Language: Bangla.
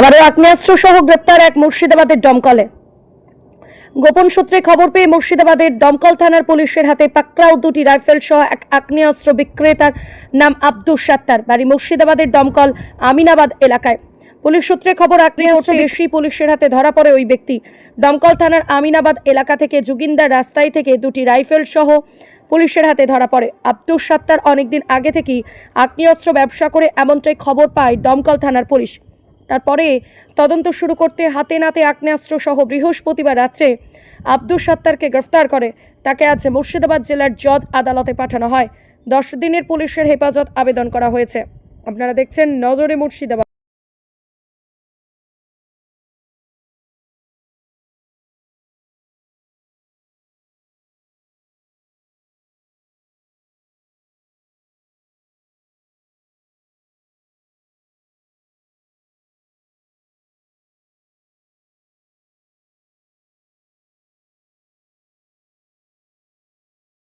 আবারও আগ্নেয়াস্ত্র সহ গ্রেপ্তার এক মুর্শিদাবাদের দমকলে। গোপন সূত্রে খবর পেয়ে মুর্শিদাবাদের দমকল থানার পুলিশের হাতে পাকড়াও দুটি রাইফেল সহ এক আগ্নেয়াস্ত্র বিক্রেতার নাম আব্দুল সাত্তার বাড়ি মুর্শিদাবাদের দমকল আমিনাবাদ এলাকায়। পুলিশ সূত্রে খবর আগ্নেয়াস্ত্র বেশি পুলিশের হাতে ধরা পড়ে ওই ব্যক্তি। দমকল থানার আমিনাবাদ এলাকা থেকে জুগিন্দার রাস্তায় থেকে দুটি রাইফেল সহ পুলিশের হাতে ধরা পড়ে। আব্দুল সাত্তার অনেকদিন আগে থেকেই আগ্নেয়াস্ত্র ব্যবসা করে এমনটাই খবর পায় দমকল থানার পুলিশ। তারপরে তদন্ত শুরু করতে হাতে নাতে আগ্নেয়াস্ত্র সহ বৃহস্পতিবার রাত্রে আব্দুল সত্তারকে গ্রেফতার করে। তাকে আজ মুর্শিদাবাদ জেলার জজ আদালতে পাঠানো হয়। দশ দিনের পুলিশের হেফাজত আবেদন করা হয়েছে। আপনারা দেখছেন নজরে মুর্শিদাবাদ।